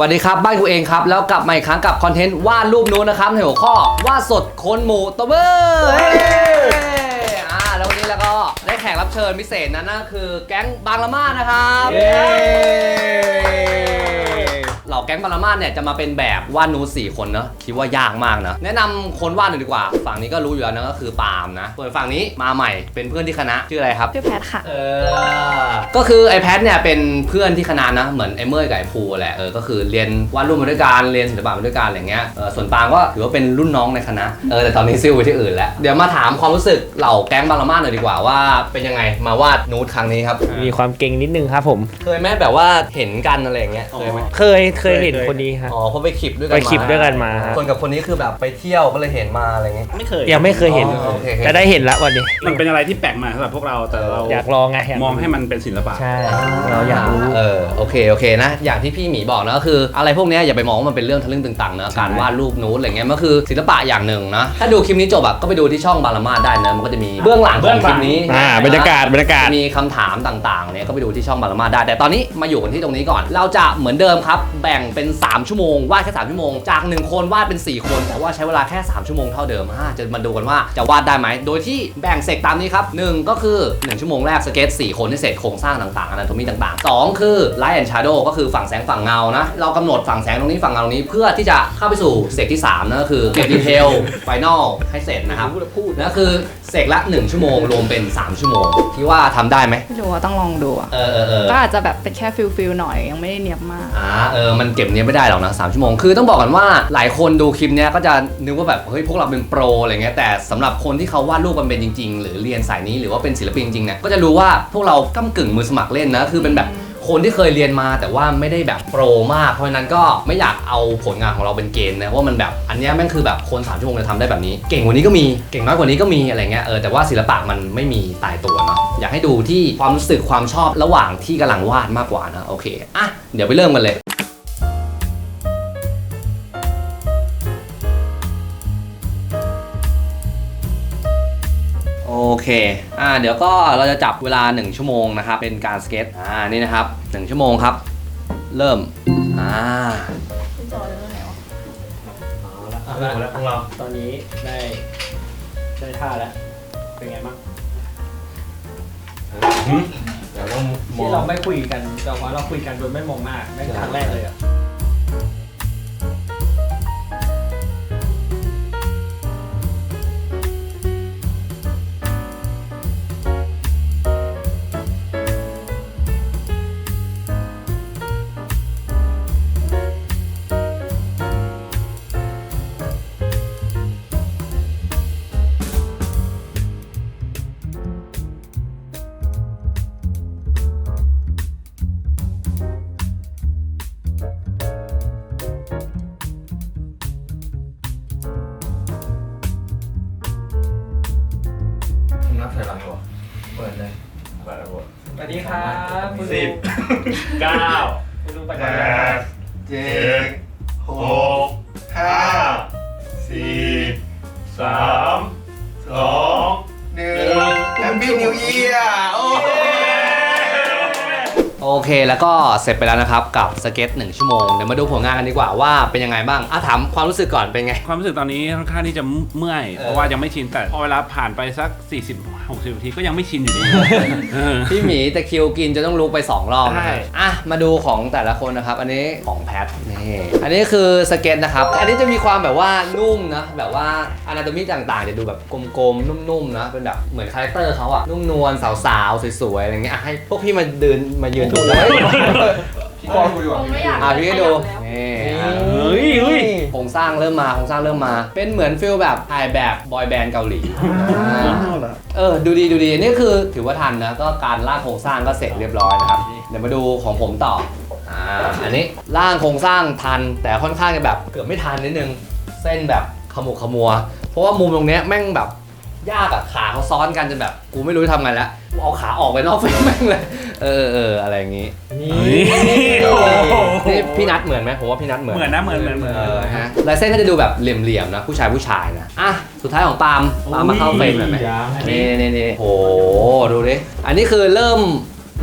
สวัสดีครับ บ้านกูเองครับ แล้วกลับมาอีกครั้งกับคอนเทนต์วาดรูปนู้นนะครับในหัวข้อวาดสดคนหมู่ตบเบอร์เฮ้อ่าแล้ววันนี้แล้วก็ได้แขกรับเชิญพิเศษนะนั่นก็คือแก๊งบางละมาดนะครับ เย้เหล่าแก๊งบางละมาดเนี่ยจะมาเป็นแบบวาดนูดสี่คนเนอะคิดว่ายากมากนะแนะนำคนวาดหน่อยดีกว่า ฝั่งนี้ก็รู้อยู่แล้วนะก็คือปาล์มนะส่วนฝั่งนี้มาใหม่เป็นเพื่อนที่คณะชื่ออะไรครับชื่อแพทค่ะเออก็คือไอแพทเนี่ยเป็นเพื่อนที่คณะนะเหมือนไอเมย์กับไอภูแหละเออก็คือเรียนวาดรูปมาด้วยกันเรียนศิลปะมาด้วยกันอะไรเงี้ยเออส่วนปางก็ถือว่าเป็นรุ่นน้องในคณะเออแต่ตอนนี้ซิ่วไปที่อื่นแล้วเดี๋ยวมาถามความรู้สึกเหล่าแก๊งบางละมาดหน่อยดีกว่าว่าเป็นยังไงมาวาดนูดครั้งนี้ครับมีความเก่งนิดนึงครับผม เคยไหมแบบว่าเห็นกันอะไรอย่างเงี้ยเคยไหมเคยเคยเห็นคนนี้ครับอ๋อเพราะไปคลิปด้วยกันไปคลิปด้วยกันมาคนกับคนนี้คือแบบไปเที่ยวก็เลยเห็นมาอะไรเงี้ย ไม่เคยยังไม่เคยเห็นอ๋อโอเคโอเค จะได้เห็นละวันนี้ มันเป็นอะไรที่แปลกใหม่สำหรับพวกเราแต่เราอยากลองไงยากมองให้มันเป็นศิลปะ ใช่เราอยากรู้ เออโอเคโอเคนะ อย่างที่พี่หมีบอกนะก็คือ อะไรพวกเนี้ยอย่าไปมองว่ามันเป็นเรื่องทะลึ่งตึงตังนะการวาดรูปนูนอะไรเงี้ยมันคือศิลปะอย่างหนึ่งนะ ถ้าดูคลิปนี้จบอะก็ไปดูที่ช่องบาลามาได้นะมันก็จะมีเบื้องหลังของคลิปนี้อ่าบรรยากาศบรรยากาศ มีคำถามต่างๆเนี่ยก็ไปดูที่ช่องบาลามาได้แต่ตอนนี้มาอยู่กันที่ตรงนี้ก่อน เราจะเหมือนเดิมครับแบ่งเป็น 3 ชั่วโมงวาดแค่ 3 ชั่วโมง จาก 1 คนวาดเป็น 4 คน แต่ว่าใช้เวลาแค่ 3 ชั่วโมงเท่าเดิมอ่าจะมาดูกันว่าจะวาดได้ไหม โดยที่แบ่งเสกตามนี้ครับหนึ่งก็คือ 1 ชั่วโมงแรกสเก็ต4คนที่เสร็จโครงสร้างต่างๆอนาโตมีต่างๆ 2 คือ Light and Shadow ก็คือฝั่งแสงฝั่งเงานะเรากำหนดฝั่งแสงตรงนี้ฝั่งเงาตรงนี้เพื่อที่จะเข้าไปสู่เสกที่3นะก็คือเก็บดีเทลไฟนอลให้เสร็จนะครับนั่นคือเสกละ 1 ชั่วโมงรวมเป็น 3 ชั่วโมงคิดว่าทำได้ไหมไม่รู้ว่าต้องลองดูอะเออเออเออก็อาจจะแบบเป็นแค่ฟิลฟิลหน่อยยังไม่ได้เนียบมากอ่าเออมันเก็บเนี้ยไม่ได้หรอกนะสามชั่วโมงคือต้องบอกกันว่าหลายคนดูคลิปเนี้ยก็จะนึกว่าแบบเฮ้ยพวกเราเป็นโปรอะไรเงี้ยแต่สำหรับคนที่เขาวาดรูปมันเป็นจริง ๆ หรือเรียนสายนี้หรือว่าเป็นศิลปินจริงๆเนี่ยก็จะรู้ว่าพวกเราก้ากึ่งมือสมัครเล่นนะคือเป็นแบบคนที่เคยเรียนมาแต่ว่าไม่ได้แบบโปรมาก เพราะฉะนั้นก็ไม่อยากเอาผลงานของเราเป็นเกณฑ์นะว่ามันแบบอันเนี้ยแม่งคือแบบคนสามชั่วโมงจะทำได้แบบนี้ เก่งกว่านี้ก็มีเก่งน้อยกว่านี้ก็มีอะไรเงี้ยเออแต่ว่าศิลปะมันไม่มีตายตัวเนาะอยากให้ดูที่ความรู้สึกความชอบระหว่างที่กำลังวาดมากกว่านะโอเคอะเดี๋ยวไปเริ่มกันเลย เคอ่าเดี๋ยวก็เราจะจับเวลา 1 ชั่วโมงนะครับ เป็นการสเก็ตอ่านี่นะครับ 1 ชั่วโมงครับ เริ่มอ่าแล้วของเราตอนนี้ได้ได้ท่าแล้ว เป็นไงบ้างเดี๋ยวต้องมอที่งเราไม่คุยกันแต่ว่าเราคุยกันโดยไม่มองหน้าไม่ครั้งแรกเลยอะ สวัสดีครับคุณสิบเก้าคุณลุงปัญแปญาดเจ็เจ็ดหกห้าสี่สามสองหนึ่งแฮปปี้นิวเยียร์โอ้โอเคแล้วก็เสร็จไปแล้วนะครับกับสเก็ต1ชั่วโมง เดี๋ยวมาดูผลงานกันดีกว่าว่าเป็นยังไงบ้างอะถามความรู้สึกก่อนเป็นไง ความรู้สึกตอนนี้ค่อนข้างที่จะเมื่อย เออ เพราะว่ายังไม่ชินแต่พอเวลาผ่านไปสัก 40 60นาทีก็ยังไม่ชินอยู่ดี เออ พี่หมีตะคริวกินจะต้องลุกไป2รอบนะคใช่รับอะมาดูของแต่ละคนนะครับ อันนี้ของแพทนี่อันนี้คือสเก็ตนะครับ อันนี้จะมีความแบบว่านุ่มนะแบบว่าอนาโตมีต่างๆจะดูแบบกลมๆนุ่มๆนะเป็นแบบเหมือนคาแรคเตอร์เขาอะนุ่มนวลสาวๆสวยๆอะไรเงี้ยอะให้พวกพี่มาเดินมายืนดูเลย พี่กองกูดีกว่าอะพี่ให้ดูนี่อะ เฮ้ยเฮ้ยโค รงสร้างเริ่มมาโครงสร้างเริ่มมา เป็นเหมือนฟิลแบบถ่ายแบบบอยแบนด์เกาหลีอ่าเออดูดีดูดีนี่คือถือว่าทันนะก็การร่างโครงสร้างก็เสร็จเรียบร้อยนะครับ เดี๋ยวมาดูของผมต่ออ่าอันนี้ร่างโครงสร้างทันแต่ค่อนข้างจะแบบเกือบไม่ทันนิดนึงเส้นแบบขมุกขมัว เพราะว่ามุมตรงเนี้ยแม่งแบบ ยากอะขาเขาซ้อนกันจนแบบ กูไม่รู้จะทำไงแล้วกูเอาขาออกไปนอกเฟรมแม่งเลย เออเอออะไรอย่างงี้นี่นี่พี่นัทเหมือนไหมผมว่าพี่นัทเหมือน เหมือนนะเหมือนเหมือนเหมือน เออฮะลายเส้นก็จะดูแบบเหลี่ยมๆนะผู้ชายผู้ชายนะอะสุดท้ายของปาล์มปาล์มมาเข้าเฟรมหน่อยไหมนี่นี่นี่โอ้โหดูดิอันนี้คือเริ่ม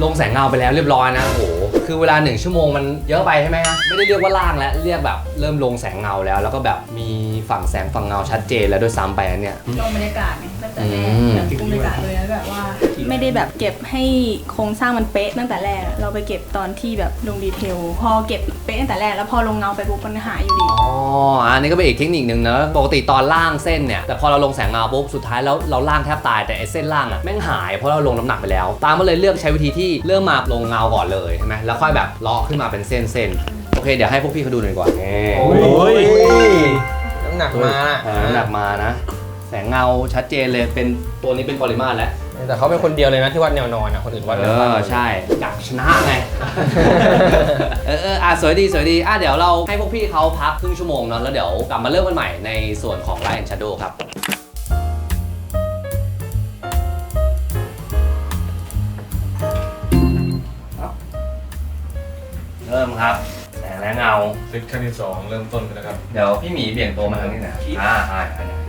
ลงแสงเงาไปแล้วเรียบร้อยนะโอ้โหคือเวลาหนึ่งชั่วโมงมันเยอะไปใช่ไหมฮะไม่ได้เรียกว่าล่างแล้วเรียกแบบเริ่มลงแสงเงาแล้ว แล้วก็แบบมีฝั่งแสงฝั่งเงาชัดเจนแล้วด้วยซ้ำไปอันเนี่ย ลงบรรยากาศไงตั้ง แต่แรกอืมแบบบรรยากาศเลยนะแบบว่า ไม่ได้แบบเก็บให้โครงสร้างมันเป๊ะตั้งแต่แรก เราไปเก็บตอนที่แบบลงดีเทล พอเก็บเป๊ะตั้งแต่แรกแล้วพอลงเงาไปปุ๊บมันหายอยู่ดีอ๋ออันนี้ก็เป็นอีกเทคนิคนึงนะปกติตอนล่างเส้นเนี่ยแต่พอเราลงแสงเงาปุ๊บสุดท้ายแล้วเราล่างแทบตายแต่ไอ้เส้นล่างอะแม่งหายเพราะเราลงน้ำหนักไปแล้ว ตามมาเลยเลือกใช้วิธีที่เริ่มมาลงเงาก่อนเลยใช่ไหมแล้วค่อยแบบเลาะขึ้นมาเป็นเส้นเส้นๆโอเคเดี๋ยวให้พวกพี่เขาดูหน่อยดีกว่านี่โอ้ยน้ำหนักมาเออน้ำหนักมานะแสง เงาชัดเจนเลยเป็นตัวนี้เป็นปริมาตรแล้วแต่เขาเป็นคนเดียวเลยนะที่วัดแนวนอนอะคนอื่นวัดเอแนวตั้งอใช่อยากชนะไง เออเอออะสวยดีสวยดีอะเดี๋ยวเราให้พวกพี่เขาพักครึ่งชั่วโมงเนาะแล้วเดี๋ยวกลับมาเริ่มกันใหม่ในส่วนของ Light and Shadow ครับ เริ่มครับ แสงและเงาเซสชั่นที่สองเริ่มต้นกันแล้วครับ เดี๋ยวพี่หมีเบี่ยงตัวมาทางนี้หนะอ่าอ่าอ่า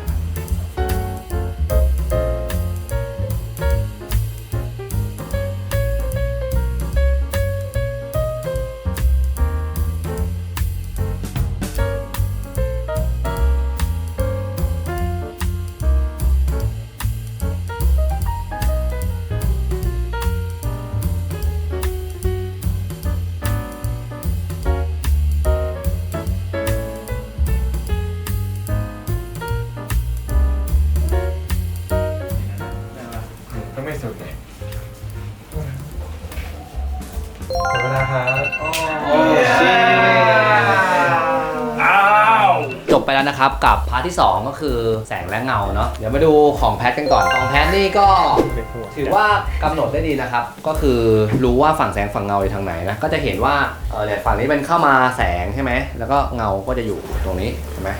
นะครับกับพาร์ทที่ 2 ก็คือแสงและเงาเนาะเดี๋ยวมาดูของแพทกันก่อน ของแพทนี่ก็ถือว่ากำหนดได้ดีนะครับ ก็คือรู้ว่าฝั่งแสงฝั่งเงาอยู่ทางไหนนะก็จะเห็นว่าเออเนี่ยฝั่งนี้เป็นเข้ามาแสงใช่ไหมแล้วก็เงาก็จะอยู่ตรงนี้ใช่ไหม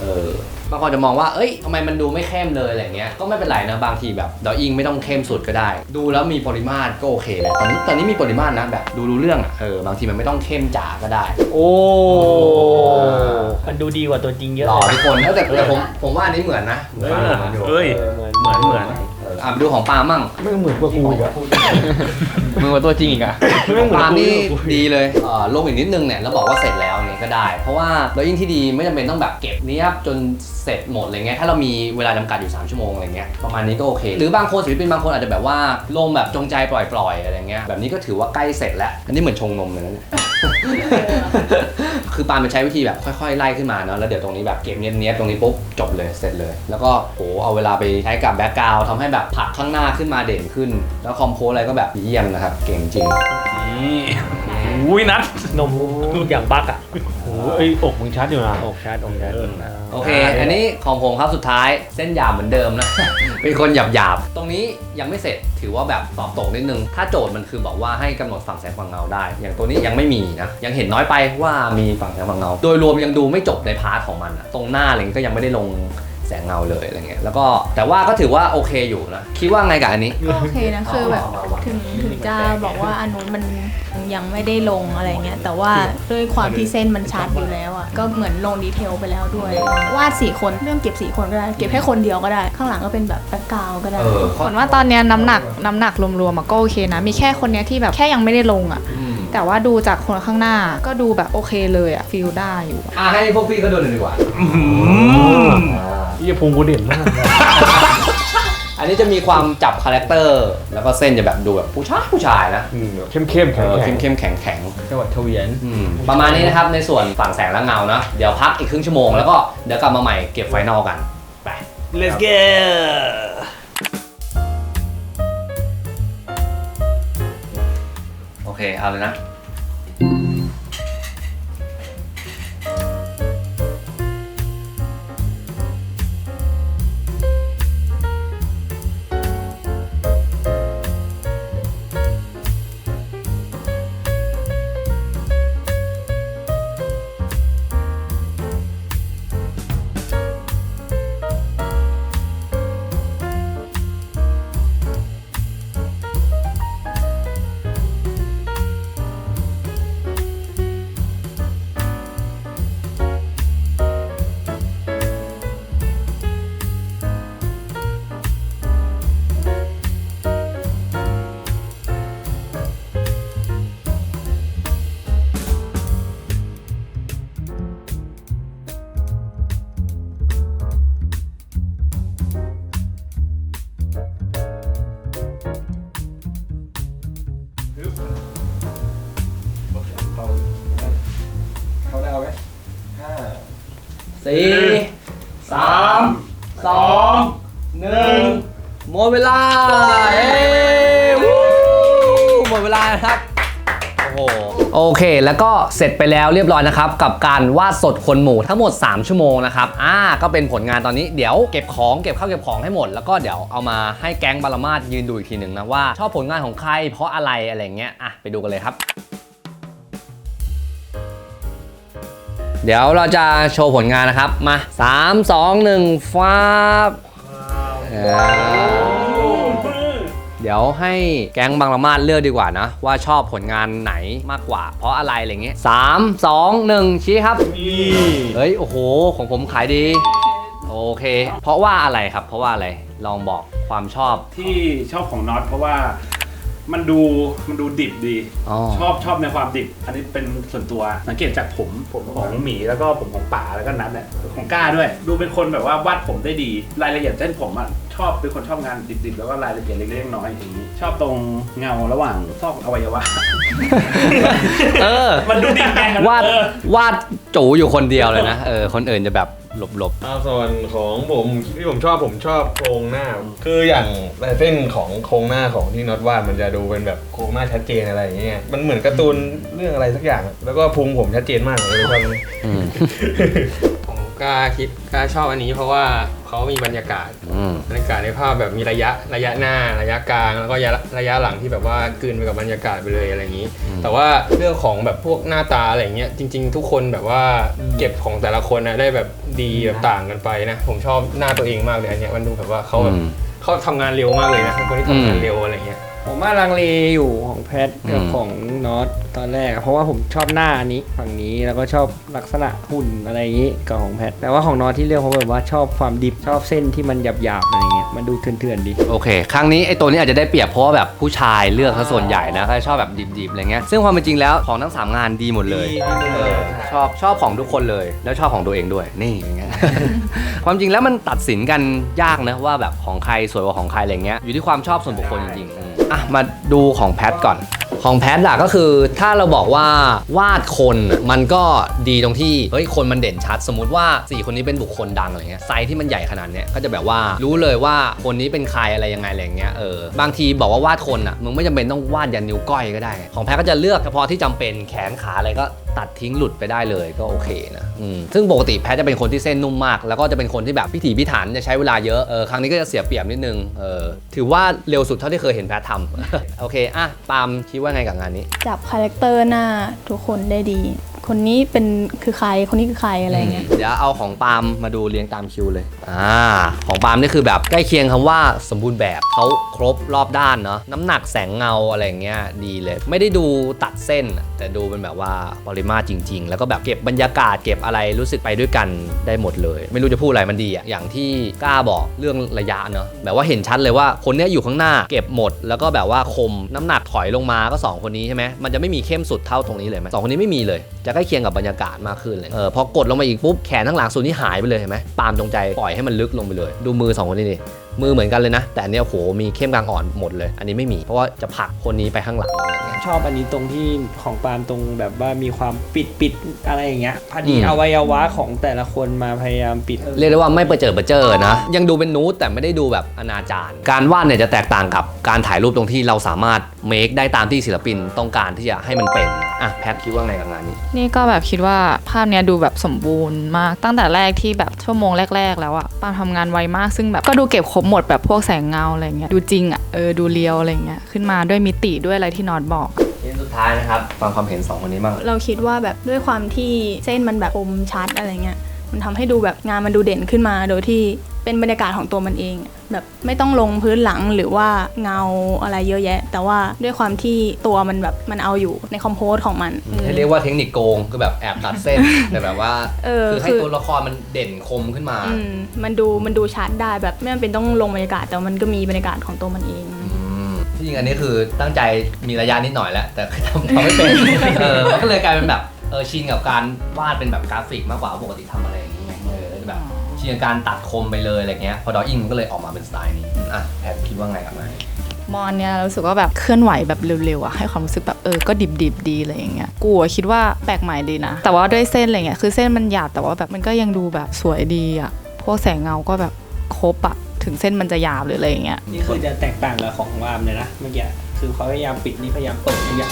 เออ บางคนจะมองว่า เอ้ยทำไมมันดูไม่เข้มเลยอะไรเงี้ย ก็ไม่เป็นไรนะบางทีแบบดออิงไม่ต้องเข้มสุดก็ได้ ดูแล้วมีปริมาตรก็โอเคแหละตอนนี้ตอนนี้มีปริมาตรนะแบบดูรู้เรื่องอะเออบางทีมันไม่ต้องเข้มจ๋าก็ได้ โอ้ มันดูดีกว่าตัวจริงเยอะหล่อทุกคนแล้วแต่แต่ผมผมว่าอันนี้เหมือนนะเหมือนเหมือนอยู่เฮ้ยเหมือนเหมือนเหมือนเอออะไปดูของปาล์มมั่งไม่เหมือนกว่ากูอีกอะเหมือนกว่าตัวจริงอีกอะ ไม่เหมือนปาล์มกูนี่อีกอะดีเลยเอ่อลงอีกนิดนึงเนี่ยแล้วบอกว่าเสร็จแล้วเนี่ย ก็ได้ เพราะว่าเรายิ่งที่ดีไม่จำเป็นต้องแบบเก็บเนี้ยบจนเสร็จหมดอะไรเงี้ยถ้าเรามีเวลาจำกัดอยู่ 3 ชั่วโมงอะไรเงี้ยประมาณนี้ก็โอเค หรือบางคนศิลปินบางคนอาจจะแบบว่าลงแบบจงใจปล่อยๆอะไรเงี้ยแบบนี้ก็ถือว่าใกล้เสร็จแล้ว อันนี้เหมือนชงนมเลยนะเนี่ย คือปาล์มมันใช้วิธีแบบค่อยๆ ไล่ขึ้นมาเนาะแล้วเดี๋ยวตรงนี้แบบเก็บเนี้ยบๆตรงนี้ปุ๊บจบเลยเสร็จเลย แล้วก็โหเอาเวลาไปใช้กับแบ็กกราวทำให้แบบผักข้างหน้าขึ้นมาเด่นขึ้น แล้วคอมโพสอะไรก็แบบเยี่ยมนะครับเก่งจริง นี่ อุ้ยนัดนมอย่างบักอะโอ้ยอกมึงชัดอยู่นะอกชัดอกชัดโอเค อันนี้ของผมครับสุดท้ายเส้นหยาบเหมือนเดิมนะ เป็นคนหยาบหยาบๆตรงนี้ยังไม่เสร็จถือว่าแบบตอบตกนิดนึง ถ้าโจทย์มันคือบอกว่าให้กำหนดฝั่งแสงฝั่งเงาได้ อย่างตัวนี้ยังไม่มีนะ ยังเห็นน้อยไปว่ามีฝั่งแสงฝั่งเงา โดยรวมยังดูไม่จบในพาร์ทของมันอะตรงหน้าอะไรเงี้ยก็ยังไม่ได้ลง แสงเงาเลยอะไรเงี้ยแล้วก็แต่ว่าก็ถือว่าโอเคอยู่นะคิดว่าไงกับอันนี้ ก็โอเคนะคือแบบถึงถึงจะบอกว่าอันนู้นมันยังไม่ได้ลงอะไรเงี้ยแต่ว่าด้วยความที่เส้นมันชัดอยู่แล้วอะก็เหมือนลงดีเทลไปแล้วด้วยวาดสี่คนเรื่องเก็บสี่คนก็ได้เก็บแค่คนเดียวก็ได้ ข้างหลังก็เป็นแบบแบ็คกราวด์ก็ได้ เออ ผลว่าตอนเนี้ยน้ำหนักน้ำหนักรวมๆอะก็โอเคนะ มีแค่คนเนี้ยที่แบบแค่ยังไม่ได้ลงอะอืมแต่ว่าดูจากคนข้างหน้าก็ดูแบบโอเคเลยอะฟีลได้อยู่อะให้พวกพี่เขาดูหน่อยดีกว่ายี่ พุงกูเด่นมากอันนี้จะมีความจับคาแรคเตอร์ แล้วก็เส้นจะแบบดูแบบผู้ชายผู้ชายนะเข้มเข้มเออเข้มเข้มๆแข็งแข็งๆจังหวัดทเวียนอืมประมาณนี้นะครับในส่วนฝั่งแสงและเงานะ เดี๋ยวพักอีกครึ่งชั่วโมงแล้วก็เดี๋ยวกลับมาใหม่เก็บไฟนอลกันไป Let's go โอเคเอาเลยนะ สี่สามสองหนึ่งหมดเวลาเอ้วู้หมดเวลานะครับ โอ้โหโอเค แล้วก็เสร็จไปแล้วเรียบร้อยนะครับ กับการวาดสดคนหมู่ทั้งหมด 3 ชั่วโมงนะครับ อ่า ก็เป็นผลงานตอนนี้เดี๋ยวเก็บของเก็บข้าวเก็บของให้หมด แล้วก็เดี๋ยวเอามาให้แก๊งบาลมาดยืนดูอีกทีหนึ่งนะว่า ชอบผลงานของใครเพราะอะไรอะไรเงี้ย อะ ไปดูกันเลยครับ เดี๋ยวเราจะโชว์ผลงานนะครับ มา 3 2 1ฟ้าบอ่าเดี๋ยวให้แก๊งบางละมาดเลือกดีกว่านะ ว่าชอบผลงานไหนมากกว่า เพราะอะไรอะไรเงี้ยสามสองหนึ่งชี้ครับนี่เฮ้ย โอ้โห ของผมขายดี โอเค เพราะว่าอะไรครับ เพราะว่าอะไร ลองบอกความชอบที่ชอบของน็อตเพราะว่า มันดูมันดูดิบดี อ๋อ ชอบชอบในความดิบ อันนี้เป็นส่วนตัวสังเกตจากผมผมของหมีแล้วก็ผมของป่าแล้วก็นัทเนี่ยของก้าด้วย ดูเป็นคนแบบว่าวาดผมได้ดี รายละเอียดเส้นผมอะชอบเป็นคนชอบงานดิบๆแล้วก็รายละเอียดเล็กๆน้อยๆอย่างนี้ ชอบตรงเงาระหว่างซอกอวัยวะ เออ มันดูดิบไงมันวาดเออวาดจูอยู่คนเดียวเลยนะ เออ คนอื่นจะแบบ หลบหลบเอาส่วนของผมที่ผมชอบผมชอบโครงหน้า คืออย่างลายเส้นของโครงหน้าของที่น็อตวาดมันจะดูเป็นแบบโครงหน้าชัดเจนอะไรอย่างเงี้ยมันเหมือนการ์ตูนเรื่องอะไรสักอย่าง แล้วก็พุงผมชัดเจนมากเลยชอบอันนี้อืมผมกล้าคิดกล้าชอบอันนี้เพราะว่าเขามีบรรยากาศอืมบรรยากาศในภาพแบบมีระยะระยะหน้าระยะกลาง แล้วก็ระยะระยะหลังที่แบบว่ากลืนไปกับบรรยากาศไปเลยอะไรอย่างนี้ แต่ว่าเรื่องของแบบพวกหน้าตาอะไรเงี้ยจริง ๆ ทุกคนแบบว่าเก็บของแต่ละคนนะได้แบบ ดีแบบต่างกันไปนะ ผมชอบหน้าตัวเองมากเลยอันเนี้ยมันดูแบบว่าเขาแบบอืมเขาทำงานเร็วมากเลยนะเป็นคนที่ทำงานเร็วอะไรเงี้ยผมว่าลังเลอยู่ของแพทกับอืมของน็อตตอนแรกอะเพราะว่าผมชอบหน้าอันนี้ฝั่งนี้แล้วก็ชอบลักษณะหุ่นอะไรอย่างนี้กับของแพทแต่ว่าของน็อตที่เลือกเพราะแบบว่าชอบความดิบชอบเส้นที่มันหยาบๆอะไรเงี้ย มันดูเถื่อนๆดี โอเค ครั้งนี้ไอ้ตัวนี้อาจจะได้เปรียบเพราะว่าแบบผู้ชายเลือกซะส่วนใหญ่นะเขาชอบแบบดิบๆอะไรเงี้ย ซึ่งความเป็นจริงแล้วของทั้งสามงานดีหมดเลยเออชอบชอบของทุกคนเลย แล้วชอบของตัวเองด้วย นี่อย่างเงี้ย ความจริงแล้วมันตัดสินกันยากนะว่าแบบของใครสวยกว่าของใครอะไรเงี้ย อยู่ที่ความชอบส่วนบุคคลจริงๆอืมอะมาดูของแพทก่อน ของแพทอะก็คือถ้าเราบอกว่าวาดคนมันก็ดีตรงที่เฮ้ยคนมันเด่นชัด สมมติว่าสี่คนนี้เป็นบุคคลดังอะไรเงี้ยไซส์ที่มันใหญ่ขนาดเนี้ยก็จะแบบว่ารู้เลยว่าคนนี้เป็นใครอะไรยังไงอะไรเงี้ยเออบางทีบอกว่าวาดคนอะมึงไม่จำเป็นต้องวาดยันนิ้วก้อยก็ได้ ของแพทก็จะเลือกเฉพาะที่จำเป็นแขนขาอะไรก็ ตัดทิ้งหลุดไปได้เลยก็โอเคนะซึ่งปกติแพทจะเป็นคนที่เส้นนุ่มมาก แล้วก็จะเป็นคนที่แบบพิถีพิถันจะใช้เวลาเยอะเออครั้งนี้ก็จะเสียเปรียบนิดนึงเออถือว่าเร็วสุดเท่าที่เคยเห็นแพททำโอเคอะปาล์มคิดว่าไงกับงานนี้ จับคาแรคเตอร์หน้าทุกคนได้ดี คนนี้เป็นคือใครคนนี้คือใครอะไรเงี้ยเดี๋ยวเอาของปาล์มมาดูเรียงตามคิวเลยอ่าของปาล์มนี่คือแบบใกล้เคียงคำว่าสมบูรณ์แบบเขาครบรอบด้านเนาะน้ำหนักแสงเงาอะไรเงี้ยดีเลย ไม่ได้ดูตัดเส้น แต่ดูเป็นแบบว่าปริมาตรจริง ๆ แล้วก็แบบเก็บบรรยากาศเก็บอะไรรู้สึกไปด้วยกันได้หมดเลย ไม่รู้จะพูดอะไรมันดีอะอย่างที่กล้าบอกเรื่องระยะเนาะแบบว่าเห็นชัดเลยว่าคนเนี้ยอยู่ข้างหน้าเก็บหมด แล้วก็แบบว่าคมน้ำหนักถอยลงมาก็สองคนนี้ใช่ไหมมันจะไม่มีเข้มสุดเท่าตรงนี้เลยไหมสองคนนี้ไม่มีเลยจะใกล้เคียงกับบรรยากาศมากขึ้นเลยเออพอกดลงมาอีกปุ๊บแขนทั้งหลังส่วนนี้หายไปเลยเห็นไหมปาล์มจงใจปล่อยให้มันลึกลงไปเลย ดูมือสองคนนี้ดิมือเหมือนกันเลยนะ แต่อันเนี้ยโหมีเข้มกลางอ่อนหมดเลย อันนี้ไม่มีเพราะว่าจะผลักคนนี้ไปข้างหลังอะไรเงี้ยชอบอันนี้ตรงที่ของปาล์มตรงแบบว่ามีความปิดปิดอะไรอย่างเงี้ยพอดีอืมอวัยวะของแต่ละคนมาพยายามปิด เรียกได้ว่าไม่ประเจิดประเจิดนะ ยังดูเป็นนูดแต่ไม่ได้ดูแบบอนาจารการวาดเนี่ยจะแตกต่างกับการถ่ายรูปตรงที่เราสามารถ เมคได้ตามที่ศิลปินต้องการที่จะให้มันเป็นอะแพทคิดว่าไงกับงานนี้ นี่ก็แบบคิดว่าภาพเนี้ยดูแบบสมบูรณ์มากตั้งแต่แรกที่แบบชั่วโมงแรก ๆ แล้วอะปาล์มทำงานไวมากซึ่งแบบก็ดูเก็บครบหมดแบบพวกแสงเงาอะไรเงี้ยดูจริงอะเออดูเรียวอะไรเงี้ยขึ้นมาด้วยมิติด้วยอะไรที่นอตบอกเนสุดท้ายนะครับฟังความเห็นสองคนนี้บ้างเราคิดว่าแบบด้วยความที่เส้นมันแบบคมชัดอะไรเงี้ย มันทำให้ดูแบบงานมันดูเด่นขึ้นมาโดยที่ เป็นบรรยากาศของตัวมันเองอะแบบไม่ต้องลงพื้นหลังหรือว่าเงาอะไรเยอะแยะ แต่ว่าด้วยความที่ตัวมันแบบมันเอาอยู่ในคอมโพสของมันให้เรียกว่าเทคนิคโกงคือแบบแอบตัดเส้น แต่แบบว่าเออคือให้คือตัวละครมันเด่นคมขึ้นมาอืมมันดูมันดูชัดได้แบบไม่จำเป็นต้องลงบรรยากาศแต่มันก็มีบรรยากาศของตัวมันเองอืมที่จริงอันนี้คือตั้งใจมีระยะนิดหน่อยแหละแต่ทำทำไม่เป็นเออมันก็เลยกลายเป็นแบบเออชินกับการวาดเป็นแบบกราฟิกมากกว่าปกติทำอะไรอย่างเงี้ยเออ แบบชินกับการตัดคมไปเลยอะไรเงี้ยพอดออิงมันก็เลยออกมาเป็นสไตล์นี้อะแพทคิดว่าไงกับมันกมอนเนี่ยรู้สึกว่าแบบเคลื่อนไหวแบบเร็วๆอะให้ความรู้สึกแบบเออก็ดิบๆดีอะไรอย่างเงี้ยกูอะคิดว่าแปลกใหม่ดีนะ แต่ว่าด้วยเส้นอะไรเงี้ยคือเส้นมันหยาบแต่ว่าแบบมันก็ยังดูแบบสวยดีอะพวกแสงเงาก็แบบครบอะถึงเส้นมันจะหยาบหรืออะไรอย่างเงี้ยนี่คือจะแตกต่างกับของวามเลยนะเมื่อกี้ คือเขาพยายามปิดนี่พยายามเปิดทุกอย่าง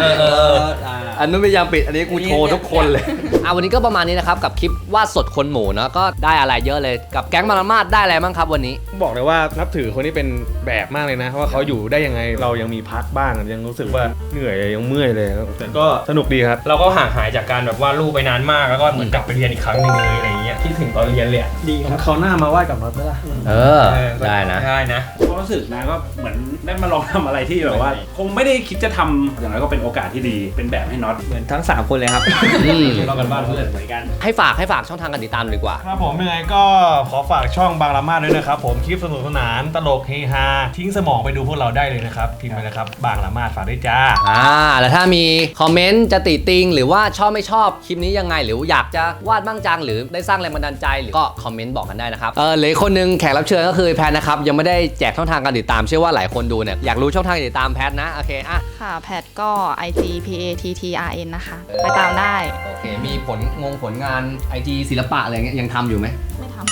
เออเออเอออ่าอันนู้นพยายามปิดอันนี้กูโชว์ทุกคนเลยอะวันนี้ก็ประมาณนี้นะครับกับคลิปวาดสดคนหมูเนาะก็ได้อะไรเยอะเลยกับแก๊งมารามาดได้อะไรบ้างครับวันนี้ บอกเลยว่านับถือคนที่เป็นแบบมากเลยนะว่าเขาอยู่ได้ยังไงเรายังมีพักบ้างยังรู้สึกว่าเหนื่อยยังเมื่อยเลยแต่ก็สนุกดีครับ เราก็ห่างหายจากการแบบว่าดรูปไปนานมากแล้วก็เหมือนกลับไปเรียนอีกครั้งหนึ่งเลยอะไรอย่างเงี้ยคิดถึงตอนเรียนเลยอะดีครับเขาหน้ามาวาดกับน็อตไหมล่ะเออเออก็ได้นะได้นะความรู้สึกนะก็เหมือนได้มาลองทำอะไรที่แบบว่า คงไม่ได้คิดจะทำอย่างไรก็เป็นโอกาสที่ดี เป็นแบบให้น็อตเหมือนทั้ง 3 คนเลยครับอืมเรากันบ้านเพื่อนเหมือนกันให้ฝากให้ฝากช่องทางการติดตามดีกว่า ครับผมยังไงก็ขอฝากช่องบางละมาดด้วยนะครับ ผมคลิปสนุกสนานตลกเฮฮาทิ้งสมองไปดูพวกเราได้เลยนะครับพิมพ์ไปนะครับบางละมาดฝากด้วยจ้า อ่าแล้วถ้ามีคอมเมนต์จะติติง หรือว่าชอบไม่ชอบคลิปนี้ยังไง หรืออยากจะวาดบ้างจังหรือได้สร้างแรงบันดาลใจหรือก็คอมเมนต์บอกกันได้นะครับเออเหลยคนหนึงแขกรับเชิญก็คือแพทนะครับยังไม่ได้แจกช่องทางการติดตามเชื่อว่าหลายคนดูเนี่ยอยากรู้ช่องทางการติดตามแพทนะโอเคอะค่ะแพทก็ IG P A T T R N นะคะ ไปตามได้ โอเค มีผลงงผลงาน IG ศิลปะอะไรเงี้ยยังทำอยู่ไหม ไม่ทำ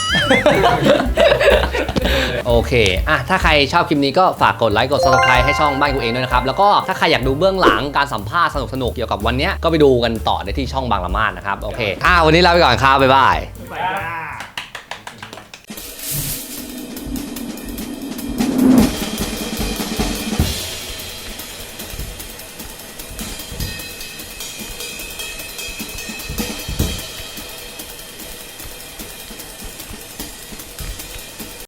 โอเคอะถ้าใครชอบคลิปนี้ก็ฝากกดไลค์กด subscribe ให้ช่องบ้านกูเองด้วยนะครับ แล้วก็ถ้าใครอยากดูเบื้องหลังการสัมภาษณ์สนุกๆเกี่ยวกับวันเนี้ยก็ไปดูกันต่อได้ที่ช่องบางละมาดนะครับ โอเคอะวันนี้ลาไปก่อนครับบ๊ายบายไปจ้า